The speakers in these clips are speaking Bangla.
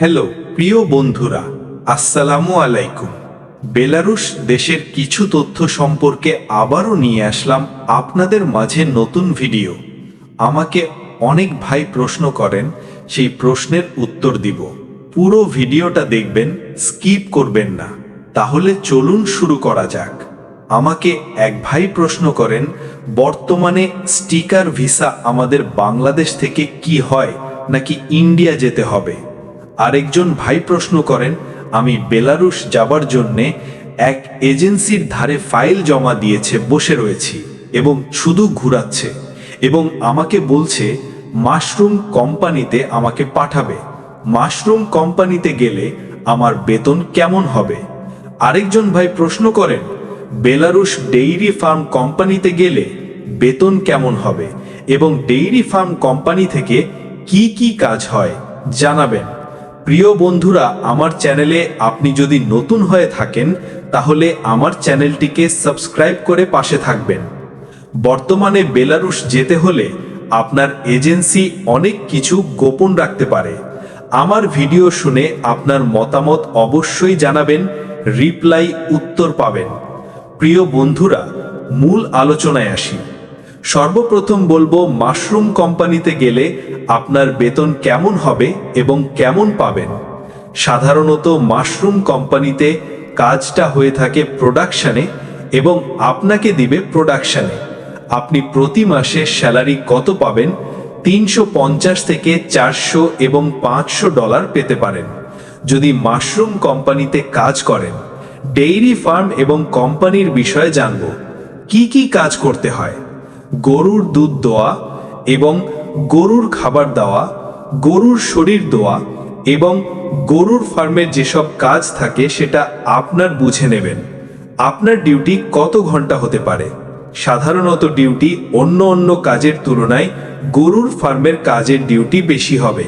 হ্যালো, প্রিয় বন্ধুরা, আসসালামু আলাইকুম। বেলারুশ দেশের কিছু তথ্য সম্পর্কে আবারও নিয়ে আসলাম আপনাদের মাঝে নতুন ভিডিও। আমাকে অনেক ভাই প্রশ্ন করেন, সেই প্রশ্নের উত্তর দিব। পুরো ভিডিওটা দেখবেন, স্কিপ করবেন না। তাহলে চলুন শুরু করা যাক। আমাকে এক ভাই প্রশ্ন করেন, বর্তমানে স্টিকার ভিসা আমাদের বাংলাদেশ থেকে কি হয়, নাকি ইন্ডিয়া যেতে হবে? আরেকজন ভাই প্রশ্ন করেন, আমি বেলারুশ যাবার জন্যে এক এজেন্সির ধারে ফাইল জমা দিয়েছে, বসে রয়েছি এবং শুধু ঘুরাচ্ছে এবং আমাকে বলছে, মাশরুম কোম্পানিতে আমাকে পাঠাবে। মাশরুম কোম্পানিতে গেলে আমার বেতন কেমন হবে? আরেকজন ভাই প্রশ্ন করেন, বেলারুশ ডেইরি ফার্ম কোম্পানিতে গেলে বেতন কেমন হবে এবং ডেইরি ফার্ম কোম্পানি থেকে কি কি কাজ হয়? জানাবেন। প্রিয় বন্ধুরা, আমার চ্যানেলে আপনি যদি নতুন হয়ে থাকেন, তাহলে আমার চ্যানেলটিকে সাবস্ক্রাইব করে পাশে থাকবেন। বর্তমানে বেলারুশ যেতে হলে আপনার এজেন্সি অনেক কিছু গোপন রাখতে পারে। আমার ভিডিও শুনে আপনার মতামত অবশ্যই জানাবেন, রিপ্লাই উত্তর পাবেন। প্রিয় বন্ধুরা, মূল আলোচনায় আসি। সর্বপ্রথম বলব মাশরুম কোম্পানিতে গেলে আপনার বেতন কেমন হবে এবং কেমন পাবেন। সাধারণত মাশরুম কোম্পানিতে কাজটা হয়ে থাকে প্রোডাকশানে এবং আপনাকে দিবে প্রোডাকশানে। আপনি প্রতি মাসে স্যালারি কত পাবেন? তিনশো পঞ্চাশ থেকে চারশো এবং পাঁচশো ডলার পেতে পারেন। যদি মাশরুম কোম্পানিতে কাজ করেন, ডেইরি ফার্ম এবং কোম্পানির বিষয়ে জানব। কি কি কাজ করতে হয়? গরুর দুধ দোয়া এবং গরুর খাবার দেওয়া, গরুর শরীর দোয়া এবং গরুর ফার্মের যেসব কাজ থাকে সেটা আপনার বুঝে নেবেন। আপনার ডিউটি কত ঘণ্টা হতে পারে? সাধারণত ডিউটি অন্য অন্য কাজের তুলনায় গরুর ফার্মের কাজের ডিউটি বেশি হবে।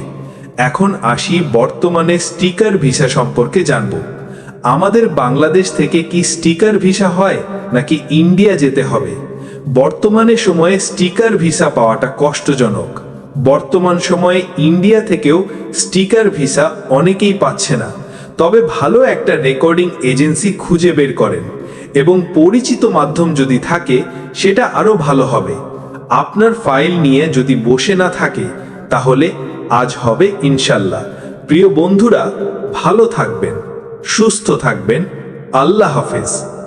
এখন আসি বর্তমানে স্টিকার ভিসা সম্পর্কে জানব। আমাদের বাংলাদেশ থেকে কি স্টিকার ভিসা হয় নাকি ইন্ডিয়া যেতে হবে? বর্তমানে সময়ে স্টিকার ভিসা পাওয়াটা কষ্টজনক। বর্তমান সময়ে ইন্ডিয়া থেকেও স্টিকার ভিসা অনেকেই পাচ্ছে না। তবে ভালো একটা রেকর্ডিং এজেন্সি খুঁজে বের করেন এবং পরিচিত মাধ্যম যদি থাকে, সেটা আরও ভালো হবে। আপনার ফাইল নিয়ে যদি বসে না থাকে, তাহলে আজ হবে ইনশাল্লাহ। প্রিয় বন্ধুরা, ভালো থাকবেন, সুস্থ থাকবেন। আল্লাহ হাফেজ।